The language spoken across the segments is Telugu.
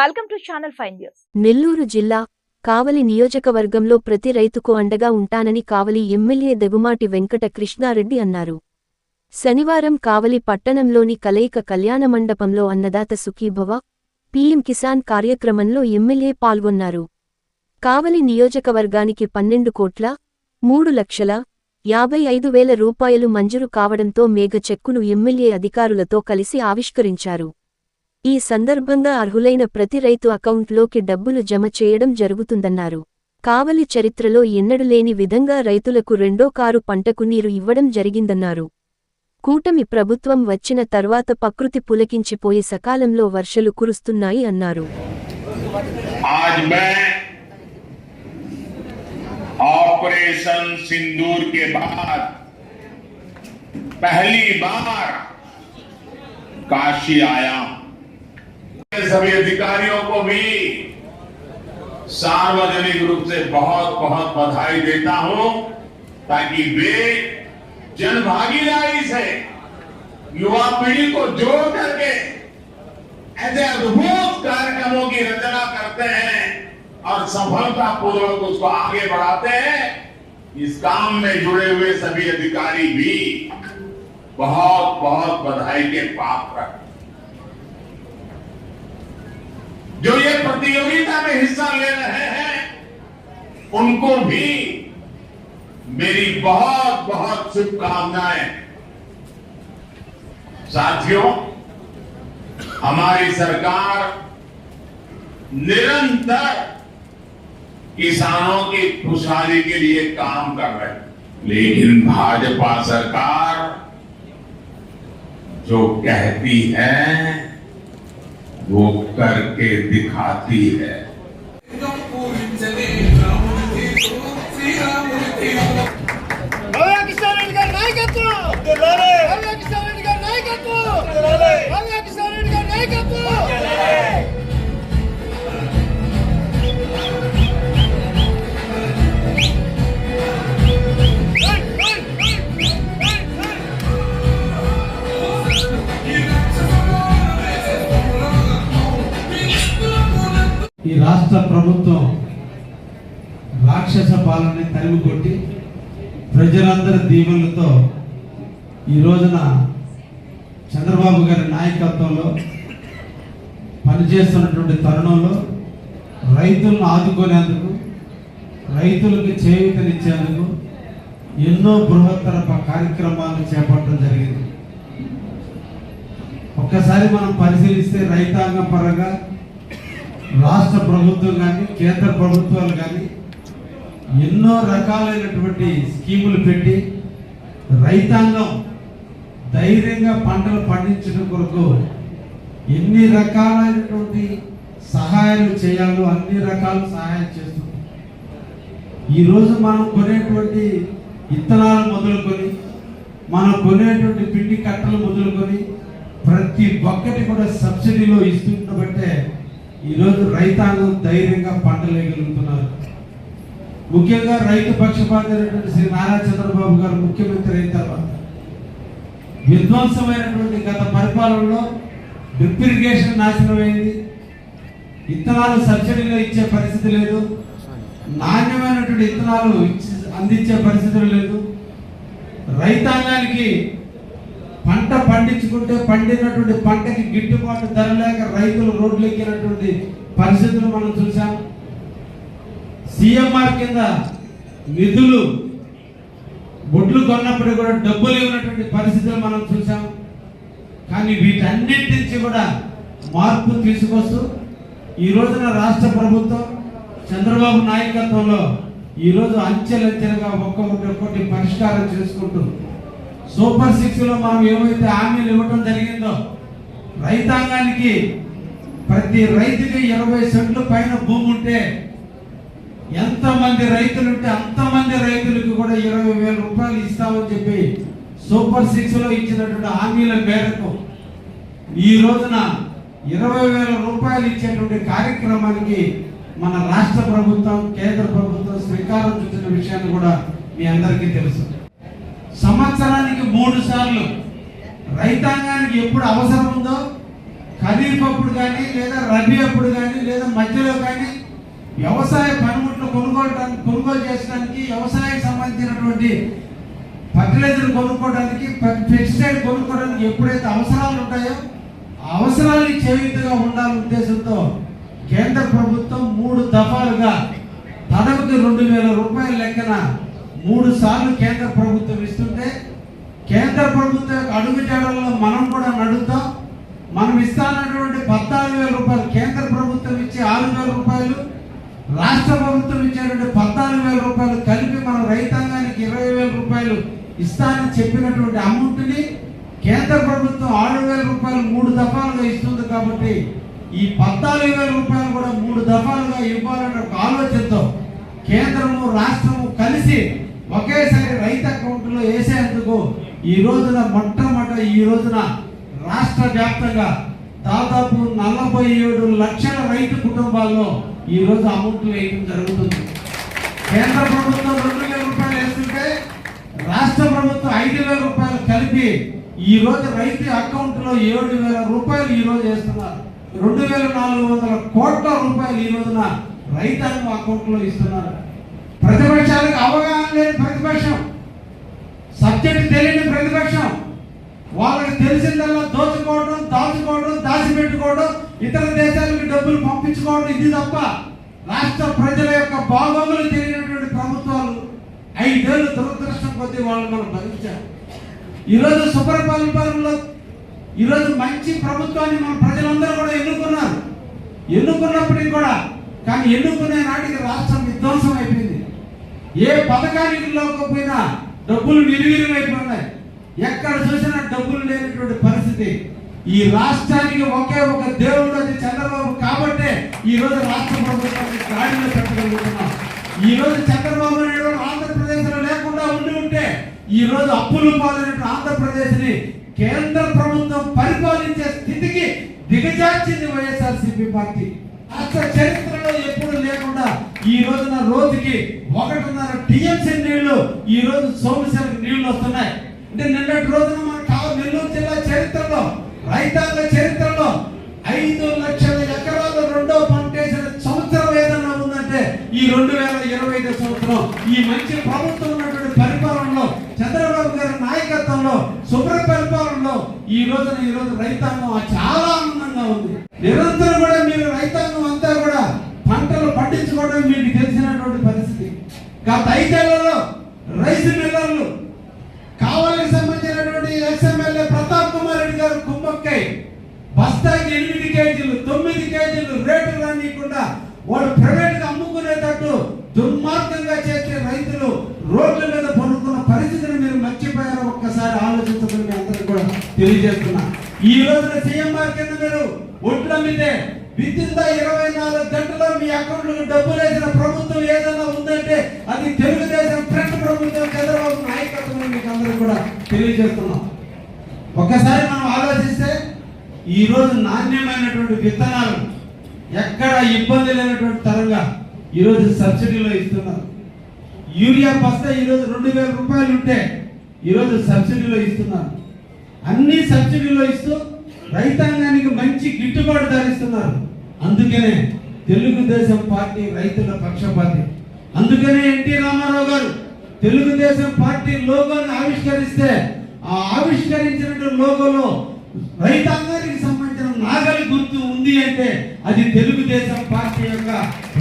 Welcome to channel news Nellore జిల్లా కావలి నియోజకవర్గంలో ప్రతి రైతుకు అండగా ఉంటానని కావలి ఎమ్మెల్యే దెగుమాటి వెంకట కృష్ణారెడ్డి అన్నారు. శనివారం కావలి పట్టణంలోని కలయిక కళ్యాణ మండపంలో అన్నదాత సుఖీభవ పీఎం కిసాన్ కార్యక్రమంలో ఎమ్మెల్యే పాల్గొన్నారు. కావలి నియోజకవర్గానికి పన్నెండు కోట్ల మూడు లక్షల యాభై ఐదు వేల రూపాయలు మంజూరు కావడంతో మేఘ చెక్కును ఎమ్మెల్యే అధికారులతో కలిసి ఆవిష్కరించారు. ఈ సందర్భంగా అర్హులైన ప్రతి రైతు అకౌంట్లోకి డబ్బులు జమ చేయడం జరుగుతుందన్నారు కావలి చరిత్రలో ఎన్నడూలేని విధంగా రైతులకు రెండో కారు పంటకు నీరు ఇవ్వడం జరిగిందన్నారు కూటమి ప్రభుత్వం వచ్చిన తర్వాత ప్రకృతి పులకించిపోయి సకాలంలో వర్షలు కురుస్తున్నాయి అన్నారు आज मैं ऑपरेशन सिंदूर के बाद पहली बार काशी आया हूं सभी अधिकारियों को भी सार्वजनिक रूप से बहुत बहुत बधाई देता हूँ, ताकि वे जनभागीदारी से युवा पीढ़ी को जोड़ करके ऐसे अद्भुत कार्यक्रमों की रचना करते हैं और सफलता पूर्वक उसको आगे बढ़ाते हैं। इस काम में जुड़े हुए सभी अधिकारी भी बहुत बहुत बधाई के पात्र हैं। जो ये प्रतियोगिता में हिस्सा ले रहे हैं, उनको भी मेरी बहुत बहुत शुभकामनाएँ। साथियों, हमारी सरकार निरंतर किसानों की खुशहाली के लिए काम कर रहे लेकिन भाजपा सरकार जो कहती है वो करके दिखाती है। రాష్ట్ర ప్రభుత్వం రాక్షస పాలనని తరిమి కొట్టి ప్రజలందరి దీవెనలతో ఈ రోజున చంద్రబాబు గారి నాయకత్వంలో పనిచేస్తున్నటువంటి తరుణంలో రైతులను ఆదుకునేందుకు రైతులకు చేయూతనిచ్చేందుకు ఎన్నో బృహత్తర కార్యక్రమాలు చేపట్టడం జరిగింది. ఒక్కసారి మనం పరిశీలిస్తే రైతాంగం పరంగా రాష్ట్ర ప్రభుత్వం కానీ కేంద్ర ప్రభుత్వాలు కానీ ఎన్నో రకాలైనటువంటి స్కీములు పెట్టి రైతాంగం ధైర్యంగా పంటలు పండించడం కొరకు ఎన్ని రకాలైనటువంటి సహాయాలు చేయాలో అన్ని రకాల సహాయం చేస్తుంది. ఈరోజు మనం కొనేటువంటి ఇత్తనాలు మొదలుకొని మనం కొనేటువంటి పిండి కట్టలు మొదలుకొని ప్రతి ఒక్కటి కూడా సబ్సిడీలో ఇస్తుండబట్టే ఈరోజు రైతాంగం ధైర్యంగా పంటలేయగలుగుతున్నారు ముఖ్యంగా రైతు పక్షపాతైనటువంటి శ్రీ నారా చంద్రబాబు గారు ముఖ్యమంత్రి అయిన తర్వాత విధ్వంసమైనటువంటి గత పరిపాలనలో డ్రిప్ ఇరిగేషన్ నాశనమైంది. విత్తనాలు సబ్సిడీలో ఇచ్చే పరిస్థితి లేదు. నాణ్యమైనటువంటి విత్తనాలు ఇచ్చి అందించే పరిస్థితులు లేదు. రైతాంగానికి పంట పండించుకుంటే పండినటువంటి పంటకి గిట్టుబాటు ధర లేక రైతులు రోడ్లు ఎక్కినటువంటి పరిస్థితులు మనం చూసాం సిఎంఆర్ కింద నిధులు బొడ్లు కొన్నప్పుడు కూడా డబ్బులు ఇవ్వనటువంటి పరిస్థితులు మనం చూసాం కానీ వీటన్నిటి నుంచి కూడా మార్పు తీసుకొస్తూ ఈ రోజున రాష్ట్ర ప్రభుత్వం చంద్రబాబు నాయకత్వంలో ఈ రోజు అంచెలంచెలుగా ఒక్కొక్కటి ఒక్కొక్కటి పరిష్కారం చేసుకుంటూ సూపర్ సిక్స్లో మనం ఏమైతే హామీలు ఇవ్వడం జరిగిందో రైతాంగానికి ప్రతి రైతుకి ఇరవై సెంట్లు పైన భూమి ఉంటే ఎంతమంది రైతులు ఉంటే అంతమంది రైతులకు కూడా ఇరవై వేల రూపాయలు ఇస్తామని చెప్పి సూపర్ సిక్స్లో ఇచ్చినటువంటి హామీల మేరకు ఈ రోజున ఇరవై వేల రూపాయలు ఇచ్చేటువంటి కార్యక్రమానికి మన రాష్ట్ర ప్రభుత్వం కేంద్ర ప్రభుత్వం శ్రీకారం చుట్టిన విషయాన్ని కూడా మీ అందరికీ తెలుసు. సంవత్సరానికి మూడు సార్లు. రైతాంగానికి ఎప్పుడు అవసరం ఉందో ఖరీఫ్ అప్పుడు కానీ లేదా రబీ అప్పుడు కానీ లేదా మధ్యలో కానీ వ్యవసాయ పనిముట్లు కొనుక్కోవడానికి కొనుగోలు చేసడానికి వ్యవసాయానికి సంబంధించినటువంటి ఫర్టిలైజర్ కొనుక్కోవడానికి పెస్టిసైడ్ కొనుక్కోవడానికి ఎప్పుడైతే అవసరాలు ఉంటాయో అవసరాలకి చేయుతగా ఉండాలనే ఉద్దేశంతో కేంద్ర ప్రభుత్వం మూడు దఫాలుగా తడవకి రెండు వేల రూపాయల లెక్కన మూడు సార్లు కేంద్ర ప్రభుత్వం ఇస్తుంటే కేంద్ర ప్రభుత్వం యొక్క అడుగుజాడల్లో మనం కూడా నడుద్దాం. మనం ఇస్తానటువంటి పద్నాలుగు వేల రూపాయలు కేంద్ర ప్రభుత్వం ఇచ్చే ఆరు వేల రూపాయలు రాష్ట్ర ప్రభుత్వం ఇచ్చేటువంటి పద్నాలుగు వేల రూపాయలు కలిపి మన రైతాంగానికి ఇరవై వేల రూపాయలు ఇస్తానని చెప్పినటువంటి అమౌంట్ని కేంద్ర ప్రభుత్వం ఆరు వేల రూపాయలు మూడు దఫాలుగా ఇస్తుంది కాబట్టి ఈ పద్నాలుగు వేల రూపాయలు కూడా మూడు దఫాలుగా ఇవ్వాలనే ఒక ఆలోచనతో కేంద్రము రాష్ట్రము కలిసి ఒకేసారి రైతు అకౌంట్లో వేసేందుకు ఈ రోజున మొట్టమొదట ఈ రోజున రాష్ట్ర వ్యాప్తంగా దాదాపు నలభై ఏడు లక్షల రైతు కుటుంబాల్లో ఈ రోజు అమౌంట్లు వేయడం జరుగుతుంది. కేంద్ర ప్రభుత్వం రెండు వేల రూపాయలు వేస్తుంటే రాష్ట్ర ప్రభుత్వం ఐదు వేల రూపాయలు కలిపి ఈ రోజు రైతు అకౌంట్లో ఏడు వేల రూపాయలు ఈ రోజు వేస్తున్నారు. రెండు వేల నాలుగు వందల కోట్ల రూపాయలు ఈ రోజున రైతాంగం అకౌంట్లో ఇస్తున్నారు. ప్రతిపక్షాలకు అవగాహన లేని ప్రతిపక్షం. సబ్జెక్ట్ తెలియని ప్రతిపక్షం. వాళ్ళకి తెలిసిందల్లా దోచుకోవడం దాచుకోవడం దాచిపెట్టుకోవడం ఇతర దేశాలకు డబ్బులు పంపించుకోవడం ఇది తప్ప రాష్ట్ర ప్రజల యొక్క బాగోగులు తెలియనటువంటి ప్రభుత్వాలు ఐదేళ్ళు దురదృష్టం కొద్దీ వాళ్ళు మనం భరించాం ఈరోజు సుపరిపాలనలో ఈరోజు మంచి ప్రభుత్వాన్ని మన ప్రజలందరూ కూడా ఎన్నుకున్నారు. ఎన్నుకున్నప్పటికీ కూడా కానీ ఎన్నుకునే నాటికి రాష్ట్రం విధ్వంసం అయిపోయింది. ఏ పథకానికి లోకపోయినా డబ్బులు నిర్వీర్యమైపోయినాయి ఎక్కడ చూసినా డబ్బులు లేనటువంటి పరిస్థితి. ఈ రాష్ట్రానికి ఒకే ఒక దేవుడు అది చంద్రబాబు కాబట్టే ఈ రోజు రాష్ట్ర ప్రభుత్వాన్ని గాడిలో పెట్టగలుగుతున్నాం. ఈ రోజు చంద్రబాబు నాయుడు ఆంధ్రప్రదేశ్లో లేకుండా ఉండి ఉంటే ఈ రోజు అప్పులు పాలైన ఆంధ్రప్రదేశ్ని కేంద్ర ప్రభుత్వం పరిపాలించే స్థితికి దిగజార్చింది వైఎస్ఆర్సీపీ పార్టీ. రాష్ట్ర చరిత్రలో ఎప్పుడు లేకుండా ఈ రోజున రోజుకి ఒకటిన్నర టీఎంసీ నీళ్ళు ఈ రోజు సోమశిలకు నీళ్ళు వస్తున్నాయి. అంటే నిన్నటి రోజున మన నెల్లూరు జిల్లా చరిత్రలో రైతాంగ చరిత్రలో ఐదు లక్షల ఎకరాలు రెండో పంట వేసిన సంవత్సరం ఏదన్నా ఉందంటే ఈ రెండు వేల ఇరవై ఐదు సంవత్సరం ఈ మంచి ప్రభుత్వం ఉన్నటువంటి పరిపాలనలో చంద్రబాబు గారి నాయకత్వంలో శుభ్ర పరిపాలనలో ఈ రోజున ఈ రోజు రైతాంగం చాలా ఆనందంగా ఉంది. నిరంతరం చేసుకోవడం మీకు తెలిసినటువంటి పరిస్థితి. గత ఐదేళ్ళలో రైస్ మిల్లర్లు కావాలని సంబంధించినటువంటి ఎస్ఎంఎల్ఏ ప్రతాప్ కుమార్ రెడ్డి గారు కుమ్మక్కై బస్తాకి ఎనిమిది కేజీలు తొమ్మిది కేజీలు రేటు రానియకుండా వాళ్ళు ప్రైవేట్గా అమ్ముకునేటట్టు దుర్మార్గంగా చేసే రైతులు రోడ్ల మీద పడుకున్న పరిస్థితిని మీరు మర్చిపోయారు ఒక్కసారి ఆలోచించమని అందరికీ కూడా తెలియజేస్తున్నా. ఈ రోజున సీఎంఆర్ కింద మీరు ఒట్లు విద్యుత్ ఇరవై నాలుగు గంటల్లో మీ అకౌంట్లకు డబ్బులు వేసిన ప్రభుత్వం ఏదైనా ఉందంటే అది తెలుగుదేశం ఫ్రంట్ ప్రభుత్వం చంద్రబాబు నాయకత్వం మీకు అందరూ కూడా తెలియజేస్తున్నాం. ఒక్కసారి మనం ఆలోచిస్తే ఈరోజు నాణ్యమైనటువంటి విత్తనాలు ఎక్కడ ఇబ్బంది లేనటువంటి తరంగా ఈరోజు సబ్సిడీలో ఇస్తున్నారు. యూరియా బస్తా ఈరోజు రెండు వేల రూపాయలు ఉంటే ఈరోజు సబ్సిడీలో ఇస్తున్నారు. అన్ని సబ్సిడీలో ఇస్తూ రైతాంగానికి మంచి గిట్టుబాటు ధరిస్తున్నారు అందుకనే తెలుగుదేశం పార్టీ రైతుల పక్షపాతి. అందుకనే ఎన్టీ రామారావు గారు తెలుగుదేశం పార్టీ లోగోని ఆవిష్కరిస్తే ఆ ఆవిష్కరించినటువంటి లోగోలో రైతాంగానికి సంబంధించిన నాగలి గుర్తు ఉంది అంటే అది తెలుగుదేశం పార్టీ యొక్క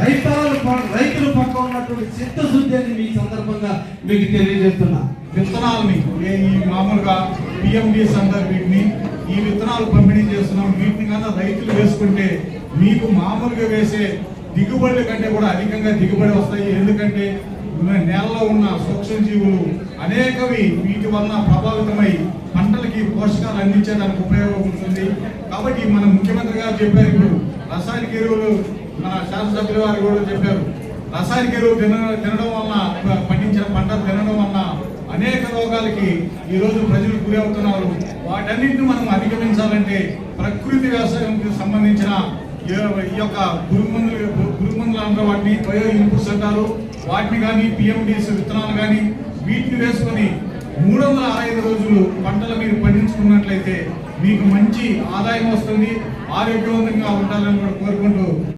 రైతాలు రైతుల పక్క ఉన్నటువంటి చిత్తశుద్ధి అని మీ సందర్భంగా మీకు తెలియజేస్తున్నా. విత్తనాలు మీకు. ఈ మామూలుగా పిఎండిఎస్ అంటారు వీటిని ఈ విత్తనాలు పంపిణీ చేస్తున్నాం. వీటిని కన్నా రైతులు వేసుకుంటే మీకు మామూలుగా వేసే దిగుబడుల కంటే కూడా అధికంగా దిగుబడి వస్తాయి. ఎందుకంటే నేలలో ఉన్న సూక్ష్మజీవులు అనేకవి వీటి వలన ప్రభావితమై పంటలకి పోషకాలు అందించడానికి ఉపయోగపడుతుంది కాబట్టి మన ముఖ్యమంత్రి గారు చెప్పారు ఇప్పుడు రసాయనిక ఎరువులు మన శాసనసభ్యుల వారు కూడా చెప్పారు. రసాయనిక ఎరువులు తిన తినడం వలన పండించిన పంటలు తినడం వలన అనేక రోగాలకి ఈ రోజు ప్రజలు గురి అవుతున్నారు వాటన్నింటిని మనం అధిగమించాలంటే ప్రకృతి వ్యవసాయంకి సంబంధించిన ఈ యొక్క పురుగుమందులు పురుగుమందులు అంటారు వాటిని బయో ఇన్పుట్స్ అంటారు. వాటిని కానీ పిఎండిఎస్ విత్తనాలు కానీ వీటిని వేసుకొని మూడు వందల అరవై ఐదు రోజులు పంటలు మీరు పండించుకున్నట్లయితే మీకు మీకు మంచి ఆదాయం వస్తుంది. ఆరోగ్యవంతంగా ఉండాలని కూడా కోరుకుంటూ